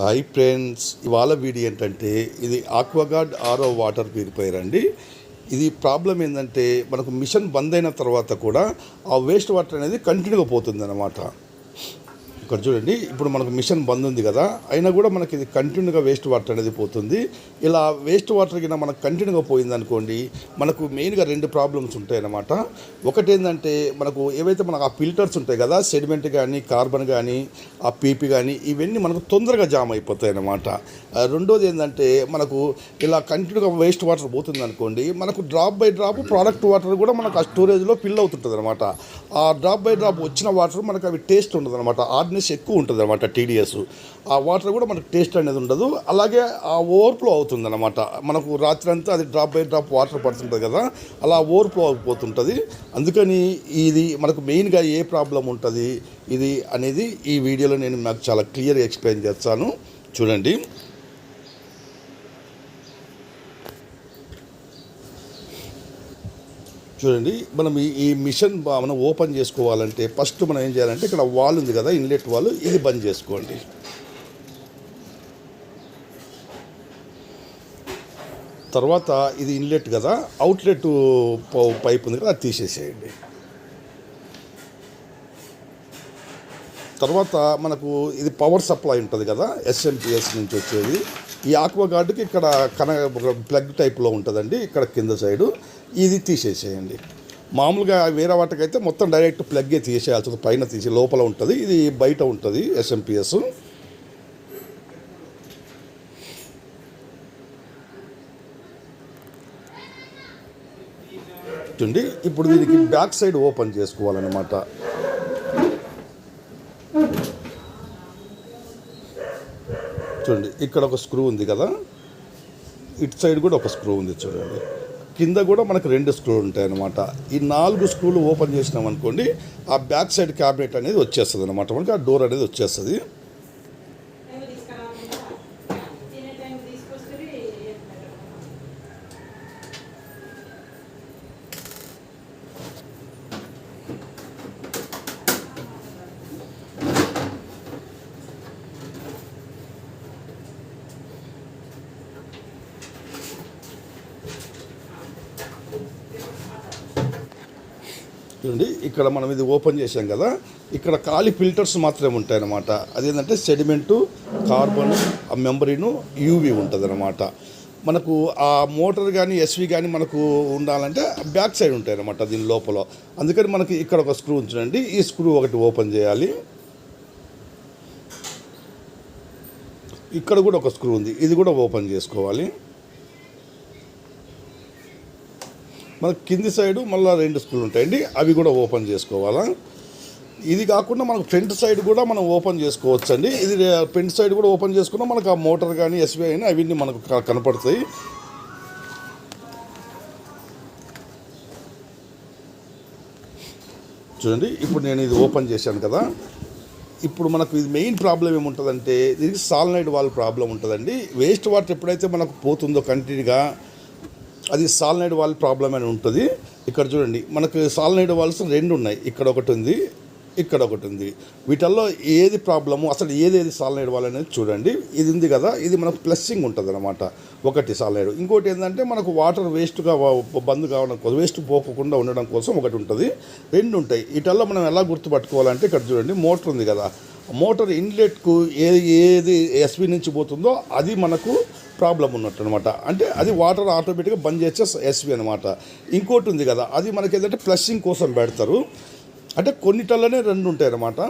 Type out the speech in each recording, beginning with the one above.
Hi friends ఇవాళ video ఏంటంటే ఇది ఆక్వాగార్డ్ ఆరో వాటర్ ప్యూరిఫైయర్ అండి. ఇది ప్రాబ్లం ఏంటంటే మనకు మిషన్ బంద్ అయిన తర్వాత కూడా ఆ వేస్ట్ వాటర్ అనేది కంటిన్యూగా పోతుంది అన్నమాట ఇక్కడ చూడండి ఇప్పుడు మనకు మిషన్ బంద్ ఉంది కదా అయినా కూడా మనకి ఇది కంటిన్యూగా వేస్ట్ వాటర్ అనేది పోతుంది. ఇలా వేస్ట్ వాటర్ కింద మనకు కంటిన్యూగా పోయిందనుకోండి మనకు మెయిన్గా రెండు ప్రాబ్లమ్స్ ఉంటాయి అన్నమాట. ఒకటి ఏంటంటే మనకు ఏవైతే మనకు ఆ ఫిల్టర్స్ ఉంటాయి కదా సెడిమెంట్ కానీ కార్బన్ కానీ ఆ పీపీ కానీ ఇవన్నీ మనకు తొందరగా జామ్ అయిపోతాయి అన్నమాట. రెండోది ఏంటంటే మనకు ఇలా కంటిన్యూగా వేస్ట్ వాటర్ పోతుంది అనుకోండి మనకు drop by drop product water కూడా మనకు ఆ స్టోరేజ్లో ఫిల్ అవుతుంటుంది అనమాట ఆ డ్రాప్ బై డ్రాప్ వచ్చిన వాటర్ మనకు అవి టేస్ట్ ఉండదు అనమాట హార్డ్నెస్ ఎక్కువ ఉంటుంది అనమాట టీడీఎస్. ఆ వాటర్ కూడా మనకు టేస్ట్ అనేది ఉండదు. అలాగే ఆ ఓవర్ఫ్లో అవుతుంది అనమాట మనకు రాత్రి అంతా అది డ్రాప్ బై డ్రాప్ వాటర్ పడుతుంటుంది కదా అలా ఓవర్ఫ్లో అయిపోతుంటుంది. అందుకని ఇది మనకు మెయిన్గా ఏ ప్రాబ్లం ఉంటుంది ఇది అనేది ఈ వీడియోలో నేను నాకు చాలా క్లియర్గా ఎక్స్ప్లెయిన్ చేస్తాను. చూడండి. చూడండి మనం ఈ మిషన్ బా- మనం ఓపెన్ చేసుకోవాలంటే ఫస్ట్ మనం ఏం చేయాలంటే ఇక్కడ వాల్ ఉంది కదా ఇన్లెట్ వాల్ ఇది బంద్ చేసుకోండి. తర్వాత ఇది ఇన్లెట్ కదా అవుట్లెట్ ప- పైప్ ఉంది కదా అది తీసేసేయండి. తర్వాత మనకు ఇది పవర్ సప్లై ఉంటుంది కదా ఎస్ఎంపిఎస్ నుంచి వచ్చేది. ఈ ఆక్వా గార్డుకి ఇక్కడ కన ప్లగ్ టైప్లో ఉంటుందండి ఇక్కడ కింద సైడు. ఇది తీసేసేయండి. మామూలుగా వేరే వాటికైతే మొత్తం డైరెక్ట్ ప్లగ్గే తీసేయాల్సి పైన తీసి లోపల ఉంటుంది. ఇది బయట ఉంటుంది ఎస్ఎంపిఎస్ చూడండి ఇప్పుడు దీనికి బ్యాక్ సైడ్ ఓపెన్ చేసుకోవాలన్నమాట. చూడండి ఇక్కడ ఒక స్క్రూ ఉంది కదా. ఇటు సైడ్ కూడా ఒక స్క్రూ ఉంది చూడండి. కింద కూడా మనకు రెండు స్క్రూలు ఉంటాయి అన్నమాట ఈ నాలుగు స్క్రూలు ఓపెన్ చేసినాం అనుకోండి ఆ బ్యాక్ సైడ్ క్యాబినెట్ అనేది వచ్చేస్తుంది అనమాట మనకి ఆ డోర్ అనేది వచ్చేస్తుంది. చూడండి ఇక్కడ మనం ఇది ఓపెన్ చేసాం కదా. ఇక్కడ ఖాళీ ఫిల్టర్స్ మాత్రమే ఉంటాయి అన్నమాట అదేంటంటే సెడిమెంటు కార్బన్ ఆ మెంబరీను యూవి ఉంటుంది అనమాట మనకు ఆ మోటార్ కానీ ఎస్వి కానీ మనకు ఉండాలంటే బ్యాక్ సైడ్ ఉంటాయనమాట దీని లోపల. అందుకని మనకి ఇక్కడ ఒక స్క్రూ ఉంచండి ఈ స్క్రూ ఒకటి ఓపెన్ చేయాలి. ఇక్కడ కూడా ఒక స్క్రూ ఉంది. ఇది కూడా ఓపెన్ చేసుకోవాలి. మనకు కింది సైడు మళ్ళీ రెండు స్కూల్ ఉంటాయండి. అవి కూడా ఓపెన్ చేసుకోవాలా? ఇది కాకుండా మనకు ఫ్రంట్ సైడ్ కూడా మనం ఓపెన్ చేసుకోవచ్చు అండి ఇది ఫ్రంట్ సైడ్ కూడా ఓపెన్ చేసుకున్నా మనకు ఆ మోటార్ కానీ ఎస్బీఐ కానీ అవన్నీ మనకు కనపడతాయి. చూడండి ఇప్పుడు నేను ఇది ఓపెన్ చేశాను కదా. ఇప్పుడు మనకు ఇది మెయిన్ ప్రాబ్లం ఏముంటుందంటే దీనికి సాల్నైడ్ వాల్ ప్రాబ్లం ఉంటుందండి. వేస్ట్ వాటర్ ఎప్పుడైతే మనకు పోతుందో కంటిన్యూగా అది సాల్నైడ్ వాల్ ప్రాబ్లం అని ఉంటుంది. ఇక్కడ చూడండి మనకు సాల్నైడ్ వాల్స్ రెండు ఉన్నాయి. ఇక్కడ ఒకటి ఉంది ఇక్కడ ఒకటి ఉంది. వీటల్లో ఏది ప్రాబ్లము అసలు ఏదేది సాల్నైడ్ వాల్ అనేది చూడండి. ఇది ఉంది కదా ఇది మనకు ప్లస్సింగ్ ఉంటుంది అనమాట ఒకటి సాలనైడ్. ఇంకోటి ఏంటంటే మనకు వాటర్ వేస్ట్గా బంద్ కావడం కోసం వేస్ట్ పోకుండా ఉండడం కోసం ఒకటి ఉంటుంది. రెండు ఉంటాయి. వీటల్లో మనం ఎలా గుర్తుపట్టుకోవాలంటే ఇక్కడ చూడండి మోటార్ ఉంది కదా. మోటార్ ఇన్లెట్కు ఏ ఏది ఎస్వి నుంచి పోతుందో అది మనకు ప్రాబ్లం ఉన్నట్టు అనమాట అంటే అది వాటర్ ఆటోమేటిక్గా బంద్ చేసే ఎస్వి అనమాట ఇంకోటి ఉంది కదా అది మనకి ఏంటంటే ఫ్లషింగ్ కోసం పెడతారు. అంటే కొన్నిటల్లోనే రెండు ఉంటాయి అన్నమాట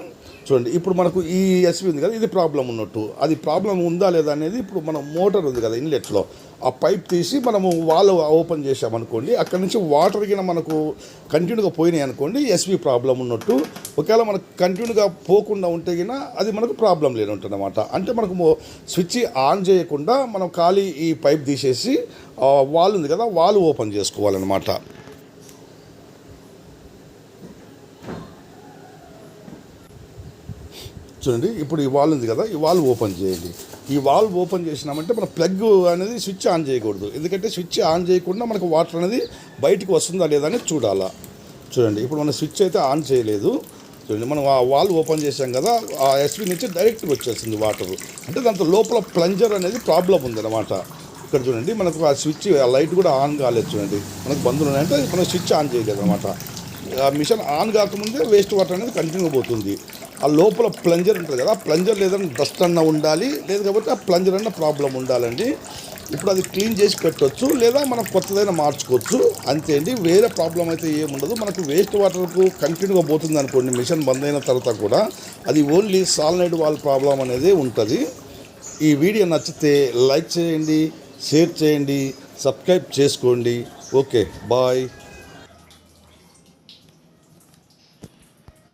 చూడండి ఇప్పుడు మనకు ఈ ఎస్వి ఉంది కదా ఇది ప్రాబ్లం ఉన్నట్టు. అది ప్రాబ్లం ఉందా లేదా అనేది ఇప్పుడు మనం మోటార్ ఉంది కదా ఇన్లెట్లో ఆ పైప్ తీసి మనము వాల్ ఓపెన్ చేసామనుకోండి అక్కడ నుంచి వాటర్ కింద మనకు కంటిన్యూగా పోయినాయి అనుకోండి ఎస్వి ప్రాబ్లం ఉన్నట్టు. ఒకవేళ మనకు కంటిన్యూగా పోకుండా ఉంటే గిన అది మనకు ప్రాబ్లం లేనట్టు అనమాట అంటే మనకు స్విచ్ ఆన్ చేయకుండా మనం ఖాళీ ఈ పైప్ తీసేసి వాల్ ఉంది కదా వాల్ ఓపెన్ చేసుకోవాలన్నమాట. చూడండి ఇప్పుడు ఈ వాల్ ఉంది కదా ఈ వాల్ ఓపెన్ చేయండి. ఈ వాల్ ఓపెన్ చేసినామంటే మన ప్లగ్ అనేది స్విచ్ ఆన్ చేయకూడదు. ఎందుకంటే స్విచ్ ఆన్ చేయకుండా మనకు వాటర్ అనేది బయటికి వస్తుందా లేదా అనేది చూడాలా. చూడండి ఇప్పుడు మన స్విచ్ అయితే ఆన్ చేయలేదు. చూడండి మనం ఆ వాల్ ఓపెన్ చేసాం కదా ఆ ఎస్వి నుంచి డైరెక్ట్గా వచ్చేసింది వాటర్. అంటే దాంతో లోపల ప్లంజర్ అనేది ప్రాబ్లం ఉందన్నమాట. ఇక్కడ చూడండి మనకు ఆ స్విచ్ ఆ లైట్ కూడా ఆన్ కాలేదు చూడండి. మనకు బంధువులు ఉన్నాయంటే మనం స్విచ్ ఆన్ చేయలేదు అనమాట ఆ మిషన్ ఆన్ కాకముందే వేస్ట్ వాటర్ అనేది కంటిన్యూ పోతుంది. ఆ లోపల ప్లంజర్ ఉంటుంది కదా ప్లంజర్ లేదన్నా డస్ట్ అన్న ఉండాలి లేదు కాబట్టి ఆ ప్లంజర్ అన్న ప్రాబ్లం ఉండాలండి. ఇప్పుడు అది క్లీన్ చేసి పెట్టొచ్చు లేదా మనం కొత్తదైనా మార్చుకోవచ్చు అంతే అండి. వేరే ప్రాబ్లం అయితే ఏముండదు. మనకు వేస్ట్ వాటర్కు కంటిన్యూగా పోతుంది అనుకోండి మిషన్ బంద్ అయిన తర్వాత కూడా అది ఓన్లీ సాలనైడ్ వాల్ ప్రాబ్లం అనేది ఉంటుంది. ఈ వీడియో నచ్చితే లైక్ చేయండి షేర్ చేయండి సబ్స్క్రైబ్ చేసుకోండి. Okay bye.